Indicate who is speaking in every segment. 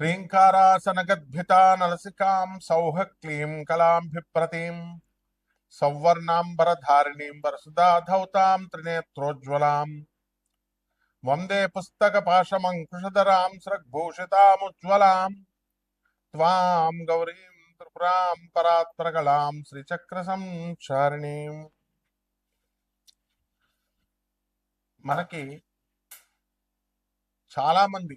Speaker 1: హ్రీంకారాసనగద్భితా నలసికాం సౌహ క్లీం కళాంభిప్రతీం సౌవర్ణాంబరధారిణీం వరసుధాధౌతాం త్రినేత్రోజ్వలాం వందే పుస్తక పాశమంకుశధరాం స్రగ్భూషితాముజ్వలాం త్వాం గౌరీం త్రిపురాం పరాత్పరకళాం శ్రీచక్ర సంచారిణీం మనకి చాలా మంది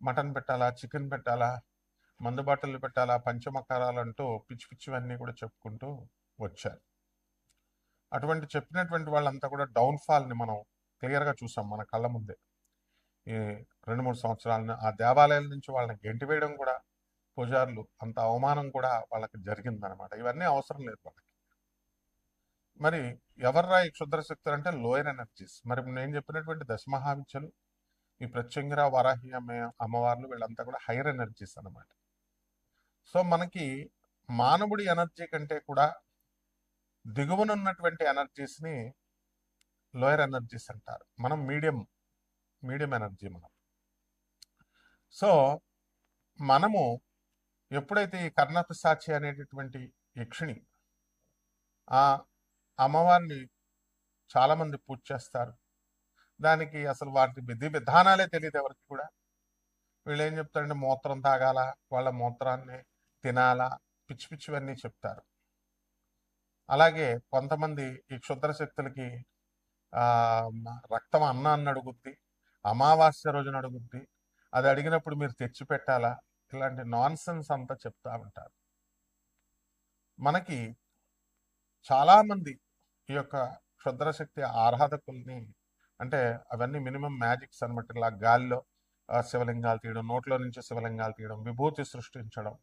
Speaker 1: మటన్ పెట్టాలా చికెన్ పెట్టాలా మందు బాటలు పెట్టాలా పంచమకారాలు అంటూ పిచ్చి పిచ్చివన్నీ కూడా చెప్పుకుంటూ వచ్చారు. అటువంటి చెప్పినటువంటి వాళ్ళంతా కూడా డౌన్ఫాల్ని మనం క్లియర్గా చూసాం మన కళ్ళ ముందే. ఈ రెండు మూడు సంవత్సరాలను ఆ దేవాలయాల నుంచి వాళ్ళని గెంటివేయడం కూడా పూజారులు అంత అవమానం కూడా వాళ్ళకి జరిగిందనమాట. ఇవన్నీ అవసరం లేదు వాళ్ళకి. మరి ఎవర్రా ఈ క్షుద్ర శక్తులు అంటే లోయర్ ఎనర్జీస్ మరి నేను చెప్పినటువంటి దశమహావిద్యలు ఈ ప్రత్యంగిర వరాహి అమ్మవార్లు వీళ్ళంతా కూడా హైయర్ ఎనర్జీస్ అన్నమాట. సో మనకి మానవుడి ఎనర్జీ కంటే కూడా దిగువనున్నటువంటి ఎనర్జీస్ని లోయర్ ఎనర్జీస్ అంటారు. మనం మీడియం మీడియం ఎనర్జీ మనం. సో మనము ఎప్పుడైతే ఈ కర్ణపిశాచి అనేటటువంటి యక్షిణి ఆ అమ్మవారిని చాలామంది పూజ చేస్తారు. దానికి అసలు వాటి విధి విధానాలే తెలియదు ఎవరికి కూడా. వీళ్ళు ఏం చెప్తారంటే మూత్రం తాగాల వాళ్ళ మూత్రాన్ని తినాలా పిచ్చి పిచ్చివన్నీ చెప్తారు. అలాగే కొంతమంది ఈ క్షుద్ర శక్తులకి రక్తం అన్నాన్ని అడుగుద్ది అమావాస్య రోజున అడుగుద్ది అది అడిగినప్పుడు మీరు తెచ్చి పెట్టాలా ఇలాంటి నాన్ సెన్స్ అంతా చెప్తా ఉంటారు. మనకి చాలామంది ఈ యొక్క క్షుద్రశక్తి ఆరాధకుల్ని అంటే అవన్నీ మినిమం మ్యాజిక్స్ అనమాట ఇలా గాలిలో శివలింగాలు తీయడం నోట్లో నుంచి శివలింగాలు తీయడం విభూతి సృష్టించడం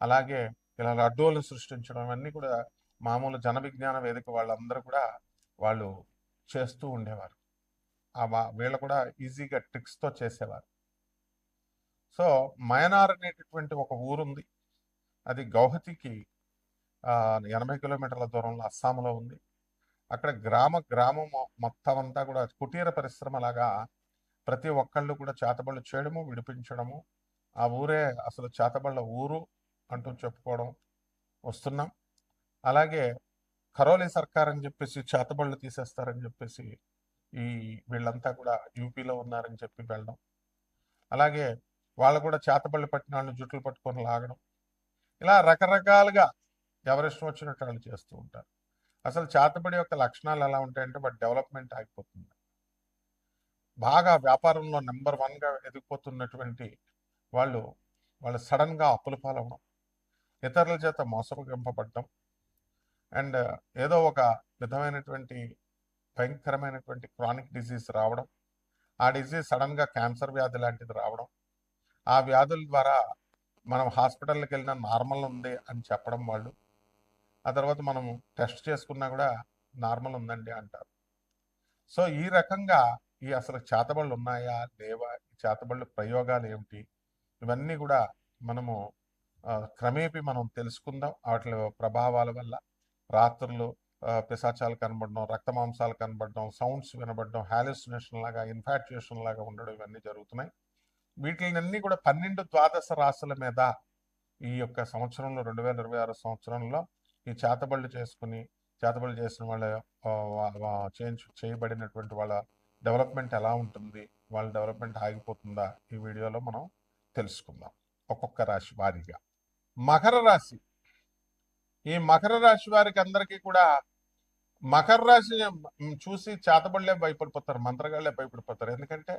Speaker 1: అలాగే ఇలా లడ్డూలను సృష్టించడం ఇవన్నీ కూడా మామూలు జన విజ్ఞాన వేదిక వాళ్ళందరూ కూడా వాళ్ళు చేస్తూ ఉండేవారు. ఆ వీళ్ళు కూడా ఈజీగా ట్రిక్స్తో చేసేవారు. సో మయనార్ అనేటటువంటి ఒక ఊరుంది. అది గౌహతికి ఎనభై కిలోమీటర్ల దూరంలో అస్సాంలో ఉంది. అక్కడ గ్రామ గ్రామం మొత్తం అంతా కూడా కుటీర పరిశ్రమ లాగా ప్రతి ఒక్కళ్ళు కూడా చేతబళ్ళు చేయడము విడిపించడము. ఆ ఊరే అసలు చేతబళ్ళ ఊరు అంటూ చెప్పుకోవడం వస్తున్నాం. అలాగే కరోలి సర్కార్ అని చెప్పేసి చేతబళ్ళు తీసేస్తారని చెప్పేసి ఈ వీళ్ళంతా కూడా యూపీలో ఉన్నారని చెప్పి వెళ్ళడం. అలాగే వాళ్ళు కూడా చేతబళ్ళు పట్టిన వాళ్ళు జుట్లు పట్టుకొని లాగడం. ఇలా రకరకాలుగా ఎవరిష్టం వచ్చినట్టు వాళ్ళు చేస్తూ ఉంటారు. అసలు చేతబడి యొక్క లక్షణాలు ఎలా ఉంటాయంటే వాటి డెవలప్మెంట్ ఆగిపోతుంది. బాగా వ్యాపారంలో నెంబర్ వన్గా ఎదిగిపోతున్నటువంటి వాళ్ళు వాళ్ళు సడన్గా అప్పుల పాలవడం ఇతరుల చేత మోసగింపబడడం అండ్ ఏదో ఒక విధమైనటువంటి భయంకరమైనటువంటి క్రానిక్ డిసీజ్ రావడం ఆ డిసీజ్ సడన్గా క్యాన్సర్ వ్యాధి లాంటిది రావడం ఆ వ్యాధుల ద్వారా మనం హాస్పిటల్కి వెళ్ళిన నార్మల్ ఉంది అని చెప్పడం వాళ్ళు. ఆ తర్వాత మనం టెస్ట్ చేసుకున్నా కూడా నార్మల్ ఉందండి అంటారు. సో ఈ రకంగా ఈ అసలు చేతబళ్ళు ఉన్నాయా? లేవా? చేతబళ్ళు ప్రయోగాలు ఏమిటి? ఇవన్నీ కూడా మనము క్రమేపీ మనం తెలుసుకుందాం. వాటి ప్రభావాల వల్ల రాత్రులు పిశాచాలు కనబడడం రక్త మాంసాలు కనబడడం సౌండ్స్ వినబడడం హాలిసినేషన్ లాగా ఇన్ఫాక్చుయేషన్ లాగా ఉండడం ఇవన్నీ జరుగుతున్నాయి. వీటిని కూడా పన్నెండు ద్వాదశ రాశుల మీద ఈ యొక్క సంవత్సరంలో రెండు వేల ఇరవై ఆరు సంవత్సరంలో ఈ చేతబళ్ళు చేసుకుని చేతబళ్ళు చేసిన వాళ్ళ చేయించు చేయబడినటువంటి వాళ్ళ డెవలప్మెంట్ ఎలా ఉంటుంది వాళ్ళ డెవలప్మెంట్ ఆగిపోతుందా ఈ వీడియోలో మనం తెలుసుకుందాం. ఒక్కొక్క రాశి వారిగా. మకర రాశి. ఈ మకర రాశి వారికి అందరికీ కూడా మకర రాశి చూసి చేతబళ్ళే భయపడిపోతారు మంత్రగాళ్ళే భయపడిపోతారు. ఎందుకంటే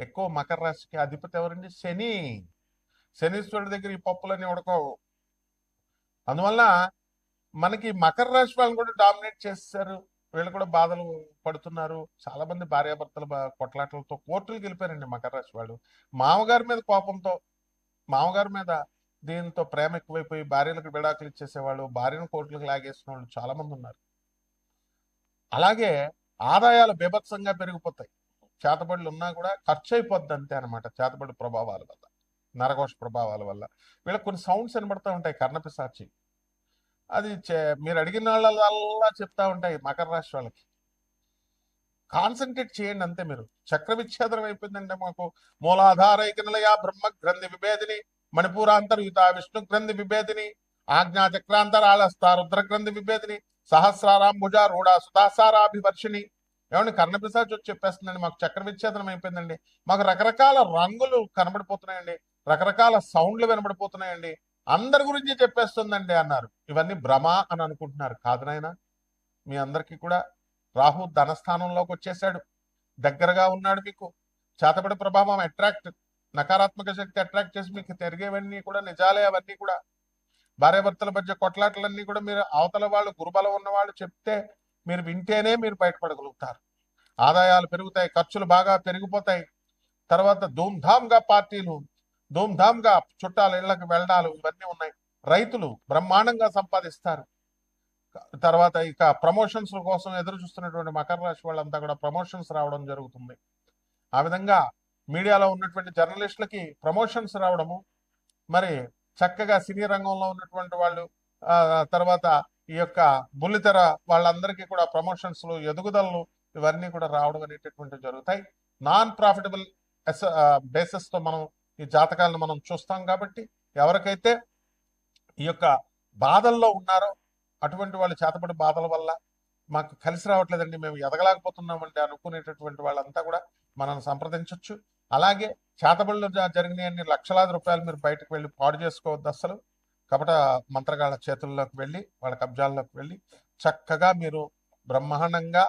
Speaker 1: ఎక్కువ మకర రాశికి అధిపతి ఎవరండి? శని. శనీశ్వరుడి దగ్గర ఈ పప్పులన్నీ ఉడకవు. అందువల్ల మనకి మకర రాశి వాళ్ళని కూడా డామినేట్ చేస్తారు వీళ్ళు కూడా బాధలు పడుతున్నారు. చాలా మంది భార్యాభర్తల బా- కొట్లాటలతో కోర్టులు గెలిపారండి మకర రాశి వాళ్ళు. మామగారి మీద కోపంతో మామగారి మీద దీంతో ప్రేమ ఎక్కువైపోయి భార్యలకు విడాకులు ఇచ్చేసేవాళ్ళు భార్యను కోర్టులకు లాగేసిన వాళ్ళు చాలా మంది ఉన్నారు. అలాగే ఆదాయాలు బీభత్సంగా పెరిగిపోతాయి. చేతబడులు ఉన్నా కూడా ఖర్చు అయిపోద్ది అంతే అనమాట చేతబడి ప్రభావాల వల్ల నరఘోష ప్రభావాల వల్ల. వీళ్ళకి కొన్ని సౌండ్స్ వినబడుతూ ఉంటాయి కర్ణపిశాచి. అది చే- మీరు అడిగిన వాళ్ళల్లా చెప్తా ఉంటాయి మకర రాశి వాళ్ళకి. కాన్సన్ట్రేట్ చేయండి అంతే మీరు. చక్ర విచ్ఛేదనం అయిపోయిందంటే మాకు మూలాధార నిలయ బ్రహ్మ గ్రంథి విభేదిని మణిపూరాంతర్యుత విష్ణు గ్రంథి విభేదిని ఆజ్ఞా చక్రాంతరాళస్త రుద్ర గ్రంథి విభేదిని సహస్రారాంభుజ రూఢ సుధాసారాభివర్షిణి ఏమండి కర్ణపిశాచి వచ్చి చెప్పేస్తుందండి మాకు చక్ర విచ్ఛేదనం అయిపోయిందండి. మాకు రకరకాల రంగులు కనబడిపోతున్నాయండి. రకరకాల సౌండ్లు వినబడిపోతున్నాయండి. అందరి గురించి చెప్పేస్తుందండి అన్నారు. ఇవన్నీ భ్రమ అని అనుకుంటున్నారు. కాదు నాయన మీ అందరికీ కూడా రాహు ధనస్థానంలోకి వచ్చేసాడు దగ్గరగా ఉన్నాడు మీకు. చేతబడి ప్రభావం అట్రాక్ట్ నకారాత్మక శక్తి అట్రాక్ట్ చేసి మీకు తిరిగేవన్నీ కూడా నిజాలే అవన్నీ కూడా. భార్యాభర్తల మధ్య కొట్లాటలన్నీ కూడా మీరు అవతల వాళ్ళు గురుబలం ఉన్న వాళ్ళు చెప్తే మీరు వింటేనే మీరు బయటపడగలుగుతారు. ఆదాయాలు పెరుగుతాయి ఖర్చులు బాగా పెరిగిపోతాయి. తర్వాత ధూమ్ధామ్గా పార్టీలు ధూమ్ధామ్గా చుట్టాల ఇళ్ళకు వెళ్ళడాలు ఇవన్నీ ఉన్నాయి. రైతులు బ్రహ్మాండంగా సంపాదిస్తారు. తర్వాత ఇక ప్రమోషన్స్ కోసం ఎదురు చూస్తున్నటువంటి మకర రాశి వాళ్ళంతా కూడా ప్రమోషన్స్ రావడం జరుగుతుంది. ఆ విధంగా మీడియాలో ఉన్నటువంటి జర్నలిస్టులకి ప్రమోషన్స్ రావడము మరి చక్కగా సినీ రంగంలో ఉన్నటువంటి వాళ్ళు తర్వాత ఈ యొక్క బుల్లితెర వాళ్ళందరికీ కూడా ప్రమోషన్స్లు ఎదుగుదలలు ఇవన్నీ కూడా రావడం అనేటటువంటి జరుగుతాయి. నాన్ ప్రాఫిటబుల్ బేసిస్తో మనం ఈ జాతకాలను మనం చూస్తాం కాబట్టి ఎవరికైతే ఈ యొక్క బాధల్లో ఉన్నారో అటువంటి వాళ్ళు చేతపడి బాధల వల్ల మాకు కలిసి రావట్లేదండి మేము ఎదగలేకపోతున్నామండి అనుకునేటటువంటి వాళ్ళంతా కూడా మనల్ని సంప్రదించవచ్చు అలాగే చేతబడులు జరిగినాయన్ని లక్షలాది రూపాయలు మీరు బయటకు వెళ్ళి పాడు చేసుకోవద్దు అసలు కపట మంత్రగాళ్ళ చేతుల్లోకి వెళ్ళి వాళ్ళ కబ్జాల్లోకి వెళ్ళి చక్కగా మీరు బ్రహ్మాండంగా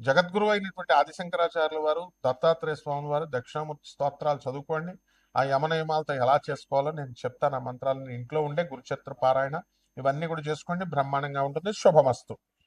Speaker 1: జగద్గురు అయినటువంటి ఆదిశంకరాచార్యుల వారు దత్తాత్రేయ స్వామి వారు దక్షిణామూర్తి స్తోత్రాలు చదువుకోండి. ఆ యమనియమాలతో ఎలా చేసుకోవాలో నేను చెప్తాను. ఆ మంత్రాలను ఇంట్లో ఉండే గురుచత్ర పారాయణ ఇవన్నీ కూడా చేసుకోండి. బ్రహ్మాండంగా ఉంటుంది. శుభమస్తు.